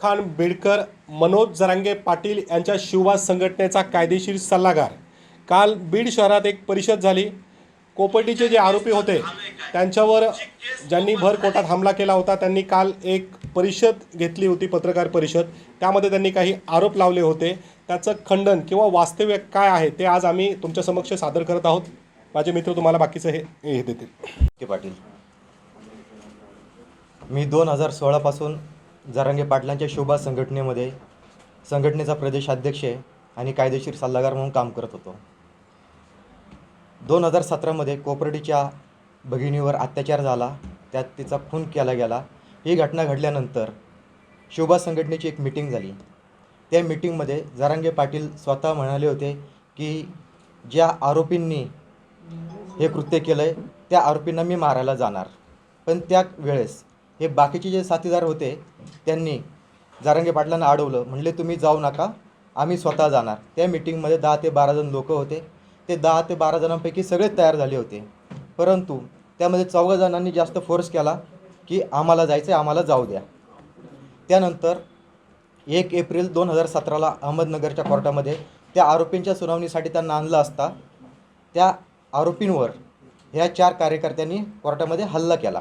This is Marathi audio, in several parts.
खान बेडकर मनोज जरांगे पाटील यांच्या शिववास संघटनेचा कायदेशीर सल्लागार. काल बीड शहरात एक परिषद झाली. कोपर्टीचे जे आरोपी होते त्यांच्यावर ज्यांनी भर कोर्टात हमला केला होता त्यांनी काल एक परिषद घेतली होती पत्रकार परिषद. त्यामध्ये त्यांनी काही आरोप लावले होते. त्याचं खंडन किंवा वास्तव्य काय आहे ते आज आम्ही तुमच्या समक्ष सादर करत आहोत. माझे मित्र तुम्हाला बाकीचं हे हे देतील. पाटील. मी दोन हजार सोळापासून जरांगे पाटलांच्या शोभा संघटनेमध्ये संघटनेचा प्रदेशाध्यक्ष आहे आणि कायदेशीर सल्लागार म्हणून काम करत होतो. दोन हजार सतरामध्ये कोपर्डीच्या भगिनीवर अत्याचार झाला त्यात तिचा खून केला गेला. ही घटना घडल्यानंतर शोभा संघटनेची एक मिटिंग झाली. त्या मिटिंगमध्ये जरांगे पाटील स्वतः म्हणाले होते की ज्या आरोपींनी हे कृत्य केलं आहे त्या आरोपींना मी मारायला जाणार. पण त्या वेळेस हे बाकीचे जे साथीदार होते त्यांनी जारंगे पाटलांना अडवलं. म्हणले तुम्ही जाऊ नका आम्ही स्वतः जाणार. त्या मिटिंगमध्ये दहा ते बारा जण लोक होते. ते दहा ते बारा जणांपैकी सगळे तयार झाले होते. परंतु त्यामध्ये चौघा जणांनी जास्त फोर्स केला की आम्हाला जायचं आहे आम्हाला जाऊ द्या. त्यानंतर एक एप्रिल दोन हजार सतराला अहमदनगरच्या कोर्टामध्ये त्या आरोपींच्या सुनावणीसाठी त्यांना आणलं असता त्या आरोपींवर ह्या चार कार्यकर्त्यांनी कोर्टामध्ये हल्ला केला.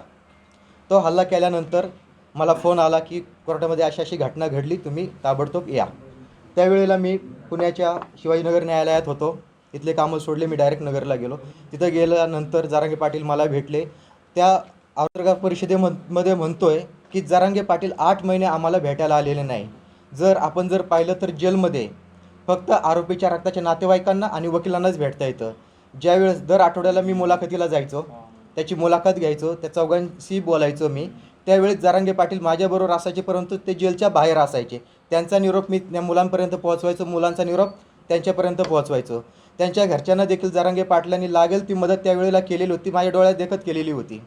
तो हल्ला केल्यानंतर मला फोन आला की कोर्टामध्ये अशी अशी घटना घडली तुम्ही ताबडतोब या. त्यावेळेला मी पुण्याच्या शिवाजीनगर न्यायालयात होतो. इथले कामं सोडले मी डायरेक्ट नगरला गेलो. तिथं गेल्यानंतर जारांगे पाटील मला भेटले. त्या पत्रकार परिषदेमध्ये म्हणतो आहे की जारांगे पाटील आठ महिने आम्हाला भेटायला आलेले नाही. जर आपण जर पाहिलं तर जेलमध्ये फक्त आरोपीच्या रक्ताच्या नातेवाईकांना आणि वकिलांनाच भेटता येतं. ज्यावेळेस दर आठवड्याला मी मुलाखतीला जायचो. त्याची मुलाखत घ्यायचो त्या चौघांशी बोलायचो मी. त्यावेळेस जरांगे पाटील माझ्याबरोबर असायचे परंतु ते जेलच्या बाहेर असायचे. त्यांचा निरोप मी त्या मुलांपर्यंत पोहोचवायचो मुलांचा निरोप त्यांच्यापर्यंत पोहोचवायचो. त्यांच्या घरच्यांना देखील जरांगे पाटलांनी लागेल ती मदत त्यावेळेला केलेली होती माझ्या डोळ्यात देखत केलेली होती.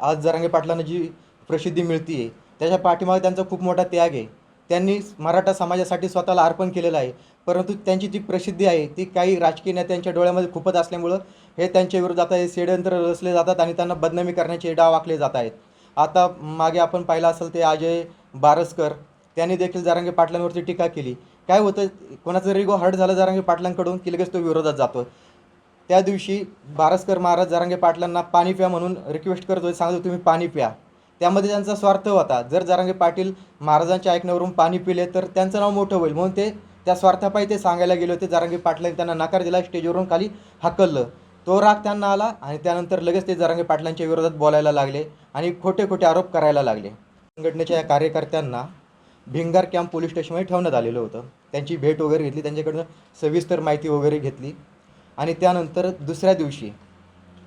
आज जरांगे पाटलांना जी प्रसिद्धी मिळते आहे त्याच्या पाठीमागे त्यांचा खूप मोठा त्याग आहे. त्यांनी मराठा समाजासाठी स्वतःला अर्पण केलेलं आहे. परंतु त्यांची जी प्रसिद्धी आहे ती काही राजकीय नेत्यांच्या डोळ्यामध्ये खूपच असल्यामुळं हे त्यांच्या विरोधात हे षडयंत्र रचले जातात आणि त्यांना बदनामी करण्याचे डाव आखले जात आहेत. आता मागे आपण पाहिलं असेल ते अजय बारसकर त्यांनी देखील जारांगे पाटलांवरती टीका केली. काय होतं कोणाचं रिगो हर्ट झालं जारांगे पाटलांकडून की लगेच तो विरोधात जातो त्या दिवशी बारसकर महाराज जारांगे पाटलांना पाणी प्या म्हणून रिक्वेस्ट करतो सांगतो तुम्ही पाणी प्या. त्यामध्ये त्यांचा स्वार्थ होता. जर जारांगे पाटील महाराजांच्या ऐकण्यावरून पाणी पिले तर त्यांचं नाव मोठं होईल. म्हणून ते त्या स्वार्थापायी ते सांगायला गेले होते. जरांगे पाटलांनी त्यांना नकार दिला स्टेजवरून खाली हकललं. तो राग त्यांना आला आणि त्यानंतर लगेच ते जारांगे पाटलांच्या विरोधात बोलायला लागले आणि खोटे खोटे आरोप करायला लागले. संघटनेच्या या कार्यकर्त्यांना भिंगार कॅम्प पोलीस स्टेशनमध्ये ठेवण्यात आलेलं होतं. त्यांची भेट वगैरे घेतली त्यांच्याकडनं सविस्तर माहिती वगैरे घेतली आणि त्यानंतर दुसऱ्या दिवशी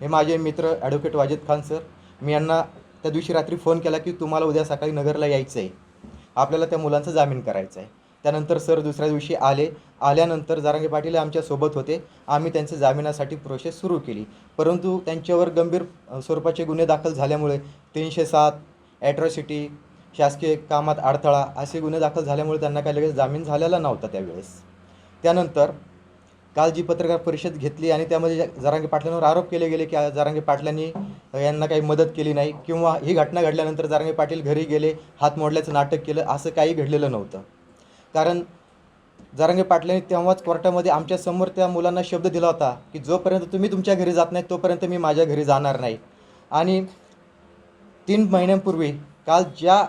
हे माझे मित्र ॲडव्होकेट वाजिद खान सर मी यांना त्या दिवशी रात्री फोन केला की तुम्हाला उद्या सकाळी नगरला यायचं आहे आपल्याला त्या मुलांचा जामीन करायचा आहे त्यानंतर सर दुसऱ्या दिवशी आले. आल्यानंतर जारांगे पाटील आमच्यासोबत होते. आम्ही त्यांच्या जामिनासाठी प्रोसेस सुरू केली. परंतु त्यांच्यावर गंभीर स्वरूपाचे गुन्हे दाखल झाल्यामुळे तीनशे सात ॲट्रॉसिटी शासकीय कामात अडथळा असे गुन्हे दाखल झाल्यामुळे त्यांना काही लगेच जामीन झालेला नव्हता त्यावेळेस. त्यानंतर काल जी पत्रकार परिषद घेतली आणि त्यामध्ये जरांगे पाटलांवर आरोप केले गेले की जरांगे पाटलांनी यांना काही मदत केली नाही किंवा ही घटना घडल्यानंतर जरांगे पाटील घरी गेले हात मोडल्याचं नाटक केलं असं काही घडलेलं नव्हतं. कारण जरांगे पाटलांनी तेव्हाच कोर्टामध्ये आमच्यासमोर त्या मुलांना शब्द दिला होता की जोपर्यंत तुम्ही तुमच्या घरी जात नाही तोपर्यंत मी माझ्या घरी जाणार नाही. आणि तीन महिन्यांपूर्वी काल ज्या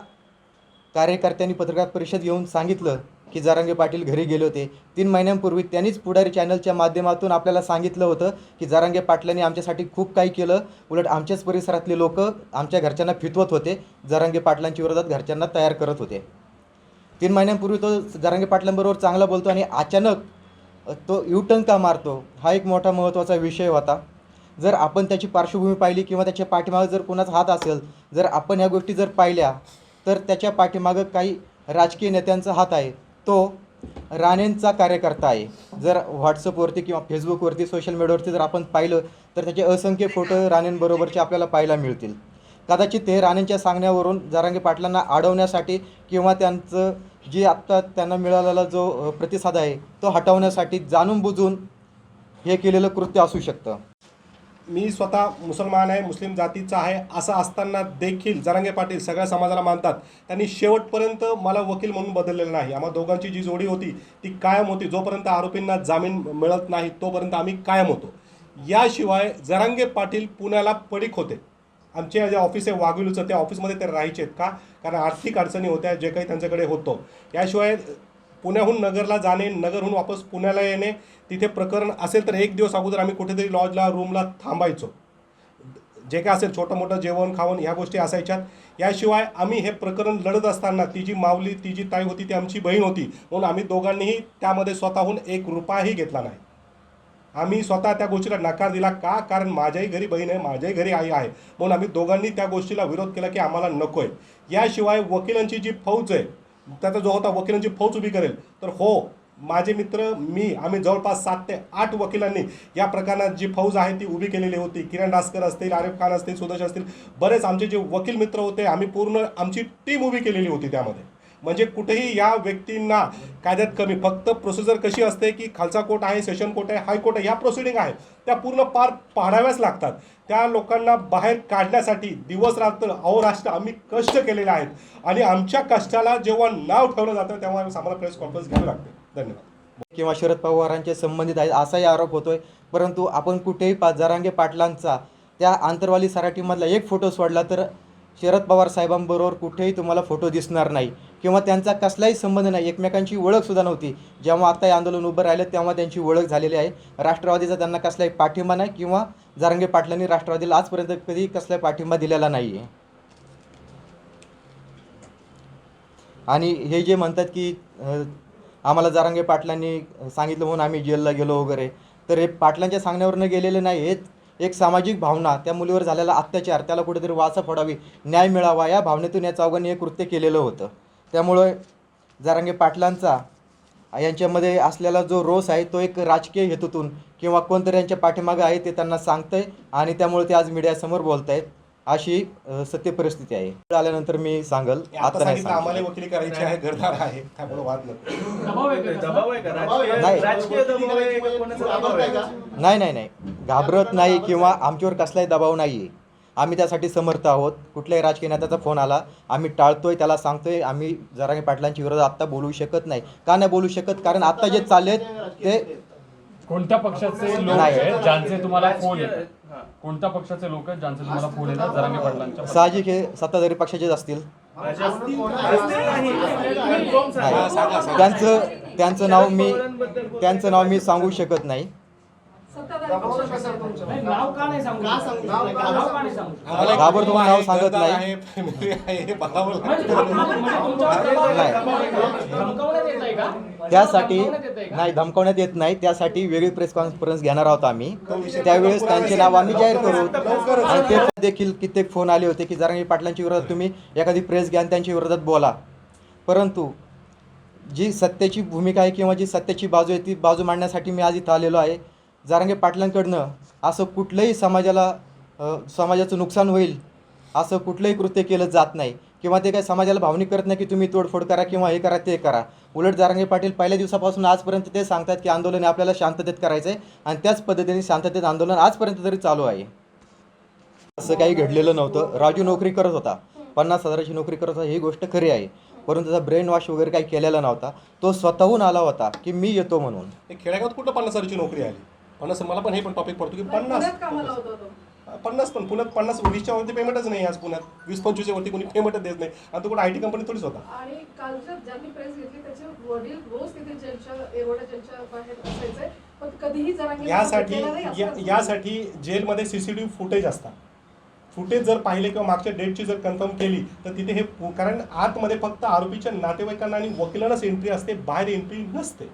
कार्यकर्त्यांनी पत्रकार परिषद घेऊन सांगितलं की जारांगे पाटील घरी गेले होते. तीन महिन्यांपूर्वी त्यांनीच पुढारी चॅनलच्या माध्यमातून आपल्याला सांगितलं होतं की जारांगे पाटलांनी आमच्यासाठी खूप काही केलं. उलट आमच्याच परिसरातले लोक आमच्या घरच्यांना फितवत होते. जारांगे पाटलांच्या विरोधात घरच्यांना तयार करत होते. तीन महिन्यांपूर्वी तो जारांगे पाटलांबरोबर चांगला बोलतो आणि अचानक तो युटर्न का मारतो हा एक मोठा महत्त्वाचा विषय होता. जर आपण त्याची पार्श्वभूमी पाहिली किंवा त्याच्या पाठीमागं जर कोणाचा हात असेल जर आपण ह्या गोष्टी जर पाहिल्या तर त्याच्या पाठीमागं काही राजकीय नेत्यांचा हात आहे. तो राणेंचा कार्यकर्ता आहे. जर व्हॉट्सअपवरती किंवा फेसबुकवरती सोशल मीडियावरती जर आपण पाहिलं तर त्याचे असंख्य फोटो राणेंबरोबरचे आपल्याला पाहायला मिळतील. कदाचित हे राणेंच्या सांगण्यावरून जारांगे पाटलांना अडवण्यासाठी किंवा त्यांचं जी आत्ता त्यांना मिळालेला जो प्रतिसाद आहे तो हटवण्यासाठी जाणून बुजून हे केलेलं कृत्य असू शकतं. मी स्वतः मुसलमान आहे मुस्लिम जातीचा आहे असं असताना देखील जरांगे पाटील सगळ्या समाजाला मानतात. त्यांनी शेवटपर्यंत मला वकील म्हणून बदललेलं नाही. आम्हा दोघांची जी जोडी होती ती कायम होती. जोपर्यंत आरोपींना जामीन मिळत नाही तोपर्यंत आम्ही कायम होतो. याशिवाय जरांगे पाटील पुण्याला पडीक होते. आमचे जे ऑफिस आहे वाघविलूचं त्या ऑफिसमध्ये ते राहायचे का? कारण आर्थिक अडचणी होत्या जे काही त्यांच्याकडे होतं. याशिवाय पुण्याहून नगरला जाणे नगरहून वापस पुण्याला येणे तिथे प्रकरण असेल तर एक दिवस अगोदर आम्ही कुठेतरी लॉजला रूमला थांबायचो. जे काय असेल छोटं मोठं जेवण खावण ह्या गोष्टी असायच्यात. याशिवाय आम्ही हे प्रकरण लढत असताना ती जी माऊली ती जी ताई होती ती आमची बहीण होती म्हणून आम्ही दोघांनीही त्यामध्ये स्वतःहून एक रुपयाही घेतला नाही. आम्ही स्वतः त्या गोष्टीला नकार दिला. का? कारण माझ्याही घरी बहीण आहे माझ्याही घरी आई आहे. म्हणून आम्ही दोघांनी त्या गोष्टीला विरोध केला की आम्हाला नको आहे याशिवाय वकिलांची जी फौज आहे त्याचा जो होता वकिलांची फौज उभी करेल. तर हो माझे मित्र मी आम्ही जवळपास सात ते आठ वकिलांनी या प्रकरणात जी फौज आहे ती उभी केलेली होती. किरण डास्कर असतील आरिफ खान असतील सुदर्श असतील बरेच आमचे जे वकील मित्र होते आम्ही पूर्ण आमची टीम उभी केलेली होती त्यामध्ये. म्हणजे कुठेही या व्यक्तींना कायद्यात कमी फक्त प्रोसिजर कशी असते की खालचा कोर्ट आहे सेशन कोर्ट आहे हायकोर्ट आहे या प्रोसिडिंग आहे त्या पूर्ण पार पाडाव्याच लागतात. त्या लोकांना बाहेर काढण्यासाठी दिवस रात्र अहोराष्ट्र आम्ही कष्ट केलेले आहेत. आणि आमच्या कष्टाला जेव्हा नाव ठेवलं जातं तेव्हा आम्हाला प्रेस कॉन्फरन्स घ्यावी लागते. धन्यवाद. किंवा शरद पवारांचे संबंधित आहेत असाही आरोप होतोय. परंतु आपण कुठेही पा जरांगे पाटलांचा त्या आंतरवाली सराटीमधला एक फोटो सोडला तर शरद पवार साहेबांबरोबर कुठेही तुम्हाला फोटो दिसणार नाही. किंवा त्यांचा कसलाही संबंध नाही एकमेकांची ओळखसुद्धा नव्हती. जेव्हा आता हे आंदोलन उभं राहिलं तेव्हा त्यांची ओळख झालेली आहे. राष्ट्रवादीचा त्यांना कसलाही पाठिंबा नाही किंवा जारंगे पाटलांनी राष्ट्रवादीला आजपर्यंत कधी कसलाही पाठिंबा दिलेला नाही आहे आणि हे जे म्हणतात की आम्हाला जारांगे पाटलांनी सांगितलं म्हणून आम्ही जेलला गेलो वगैरे तर हे पाटलांच्या सांगण्यावरनं गेलेले नाही हेच एक सामाजिक भावना त्या मुलीवर झालेला अत्याचार त्याला कुठेतरी वाचा फोडावी न्याय मिळावा या भावनेतून या चौघांनी हे कृत्य केलेलं होतं. त्यामुळं जारांगे पाटलांचा यांच्यामध्ये असलेला जो रोष आहे तो एक राजकीय हेतूतून किंवा कोणतरी यांच्या पाठीमागं आहे ते त्यांना सांगतंय आणि त्यामुळे ते आज मीडियासमोर बोलतायत अशी अ, सत्य परिस्थिती आहे. आल्यानंतर मी सांगल आता नाही आम्हाला सांगेल. वकिली करायची आहे घरदार आहे त्यामुळे वाद आहे आहे आहे आहे नाही नाही नाही. घाबरत नाही किंवा आमच्यावर कसलाही दबाव नाही आहे आम्ही त्यासाठी समर्थ आहोत. कुठल्याही राजकीय नेत्याचा फोन आला आम्ही टाळतोय त्याला सांगतोय आम्ही जरांगे पाटलांच्या विरोधात आत्ता बोलू शकत नाही. का नाही बोलू शकत? कारण आत्ता जे चाललेत ते कोणत्या पक्षाचे लोक नाही. आहेत ज्यांचे तुम्हाला फोन येतात. कोणत्या पक्षाचे लोक आहेत ज्यांचे तुम्हाला फोन येतात? जरांगे पाटलांच्या साहजिक हे सत्ताधारी पक्षाचेच असतील. नाही. त्यांचं त्यांचं नाव मी त्यांचं नाव मी सांगू शकत नाही, नाव का नाही सांगू शकत? नाव का नाही सांगू सांगत नाही. आहे, family आहे, हे बघावं म्हणजे लागतं. म्हणजे का? त्यासाठी? नाही धमकावण्यात येत नाही. त्यासाठी वेगळी प्रेस कॉन्फरन्स घेणार आहोत आम्ही. त्यावेळेस त्यांचे नाव आम्ही जाहीर करू. आणि ते देखील कित्येक फोन आले होते की जरांगी पाटलांच्या विरोधात तुम्ही एखादी प्रेस घ्या आणि त्यांच्या विरोधात बोला. परंतु जी सत्याची भूमिका आहे किंवा जी सत्याची बाजू आहे ती बाजू मांडण्यासाठी मी आज इथं आलेलो आहे. जारांगे पाटलांकडनं असं कुठलंही समाजाला समाजाचं नुकसान होईल असं कुठलंही कृत्य केलं जात नाही. किंवा ते काय समाजाला भावनिक करत नाही की तुम्ही तोडफोड करा किंवा हे करा ते करा. उलट जारांगे पाटील पहिल्या दिवसापासून आजपर्यंत ते सांगतात की आंदोलन आपल्याला शांततेत करायचं आहे आणि त्याच पद्धतीने शांततेत आंदोलन आजपर्यंत तरी चालू आहे. असं काही घडलेलं नव्हतं. राजू नोकरी करत होता. पन्नास हजाराची नोकरी करत होता. ही गोष्ट खरी आहे. परंतु त्याचा ब्रेन वॉश वगैरे काही केलेला नव्हता. तो स्वतःहून आला होता की मी येतो म्हणून. हे खेडेगावात कुठं पन्नास हजाराची नोकरी आली? पन्नास मला पण हे पण टॉपिक पडतो की पन्नास. पन्नास पण पुण्यात पन्नास वीसच्या वरती पेमेंटच नाही आज पुण्यात. वीस पंचवीसच्या वरती कोणी पेमेंटच देत नाही. आणि तो कुठं आय टी कंपनी थोडीच होता. आणि कालच्या ज्यांनी प्रेस घेतली त्याचे वडील रोज तिथे जेलच्या एवढ्या जेलच्या बाहेर असायचे पण कधीही जरा यासाठी यासाठी जेलमध्ये सीसीटीव्ही फुटेज असतात. फुटेज जर पाहिले किंवा मागच्या डेटची जर कन्फर्म केली तर तिथे हे कारण आतमध्ये फक्त आरोपीच्या नातेवाईकांना आणि वकिलांनाच एंट्री असते बाहेर एंट्री नसते.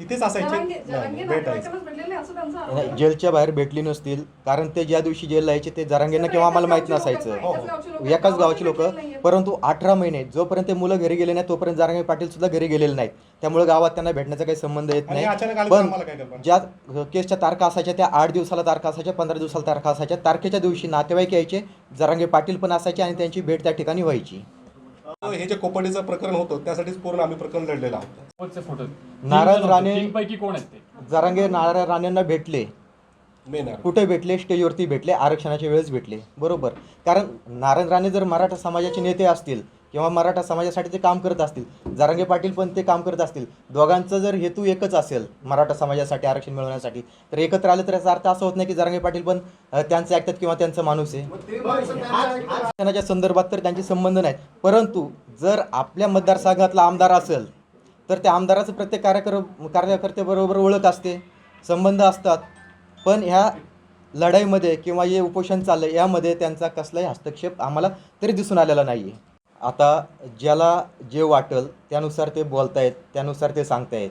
तिथेच असायचे. भेटायचे. जेलच्या बाहेर भेटली नसतील कारण ते ज्या दिवशी जेलला यायचे ते जरांगेंना किंवा आम्हाला माहीत नसायचं. हो, एकाच गावची लोकं- नाहीयेत. परंतु अठरा महिने जोपर्यंत ते मुलं घरी गेले नाही तोपर्यंत जारंगे पाटील सुद्धा घरी गेलेले नाहीत. त्यामुळे गावात त्यांना भेटण्याचा काही संबंध येत नाही. पण? ज्या केसच्या तारखा असायच्या त्या आठ दिवसाला तारखा असायच्या पंधरा दिवसाला तारखा असायच्या तारखेच्या दिवशी नातेवाईक यायचे जरांगे पाटील पण असायचे आणि त्यांची भेट त्या ठिकाणी व्हायची. हे जे कोपर्डीचं प्रकरण होतं त्यासाठीच पूर्ण आम्ही प्रकरण लढलेलं आहोत. फोटो. नारायण राणे- पैकी कोण आहेत ते? जरांगे नारायण राणेंना भेटले. मेन. कुठे भेटले? स्टेजवरती भेटले. आरक्षणाच्या वेळेस भेटले. बरोबर. कारण नारायण राणे जर मराठा समाजाचे नेते असतील किंवा मराठा समाजासाठी ते काम करत असतील जारांगे पाटील पण ते काम करत असतील दोघांचं जर हेतू एकच असेल मराठा समाजासाठी आरक्षण मिळवण्यासाठी तर एकत्र आलं तर याचा अर्थ असा होत नाही की जारांगे पाटील पण त्यांचे ऐकतात किंवा त्यांचा माणूस आहे. आरक्षणाच्या संदर्भात तर त्यांचे संबंध नाहीत. परंतु जर आपल्या मतदारसंघातला आमदार असेल तर त्या आमदाराचं प्रत्येक कार्यकर कार्यकर्त्याबरोबर ओळख असते संबंध असतात. पण ह्या लढाईमध्ये किंवा जे उपोषण चाललं यामध्ये त्यांचा कसलाही हस्तक्षेप आम्हाला तरी दिसून आलेला नाही आहे आता ज्याला जे वाटेल त्यानुसार ते बोलतायत त्यानुसार ते सांगतायत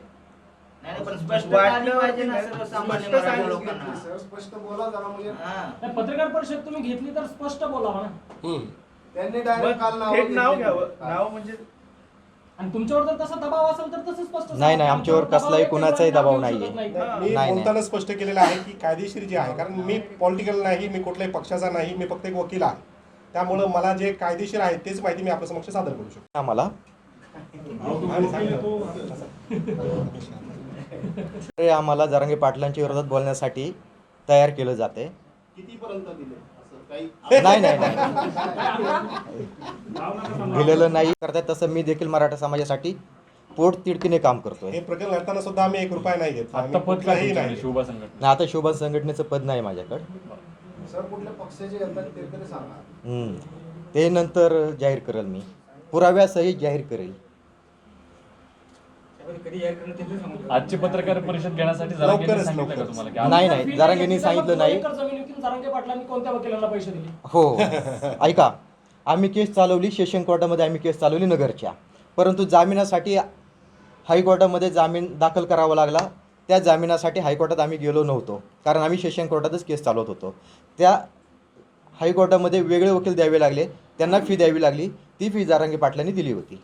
नाही पण स्पष्टता आली पाहिजे ना सर्वसामान्य स्पष्ट मराठी सांगितलं लोकांना की सर, स्पष्ट बोला जरा म्हणजे हा. नाही, पत्रकार परिषद तुम्ही घेतली तर स्पष्ट बोलावा ना हम्म. त्यांनी डायरेक्ट काल नाव थेट नाव घेतली. घ्यावं नाव म्हणजे आणि तुमच्यावर जर तसा दबाव असेल तर तसं स्पष्ट सांगा. नाही, नाही, आमच्यावर दबाव कसलाही आहे, कुणाचाही त्याच्यावर दबाव नाव घेऊ नाहीये. शकत नाही. मी नाही. बोलताना स्पष्ट केलेलं आहे की कायदेशीर जे आहे कारण मी पॉलिटिकल नाही मी कुठल्याही पक्षाचा नाही मी फक्त एक वकील आहे त्यामुळं मला जे कायदेशीर आहे तेच माहिती मी आपल्या समक्ष सादर करू शकतो. आम्हाला? आम्हाला जरांगे पाटलांच्या विरोधात बोलण्यासाठी तयार केलं जाते. कितीपर्यंत दिले? असं काही नाही नाही नाही. दिलेलं नाही. करतायत तसं मी देखील मराठा समाजासाठी पोट तिडकीने काम करतोय. हे प्रकरण लढताना सुद्धा आम्ही एक रुपया नाही घेत. आता शोभा संघटनेचं पद नाही माझ्याकडं. सर कुठल्या पक्षाचे येतात ते तरी सांगा. हम्म. ते नंतर जाहीर करेल मी. पुराव्यासहित जाहीर करेल. आजची पत्रकार परिषद घेण्यासाठी जरांगेंनी लवकरच, सांगितलं का लवकरच. तुम्हाला? की आज- नाही नाही. जरांगेंनी सांगितलं नाही. एकर जमीन विकून जरांगे पाटलांनी कोणत्या वकिलांना पैसे दिले? हो. ऐका आम्ही केस चालवली सेशन कोर्टामध्ये आम्ही केस चालवली नगरच्या. परंतु जामिनासाठी हायकोर्टामध्ये जामीन दाखल करावा लागला. त्या जामिनासाठी हायकोर्टात आम्ही गेलो नव्हतो. कारण आम्ही सेशन कोर्टातच केस चालवत होतो. त्या हायकोर्टामध्ये वेगळे वकील द्यावे लागले त्यांना फी द्यावी लागली. ती फी जारांगी पाटलांनी दिली होती.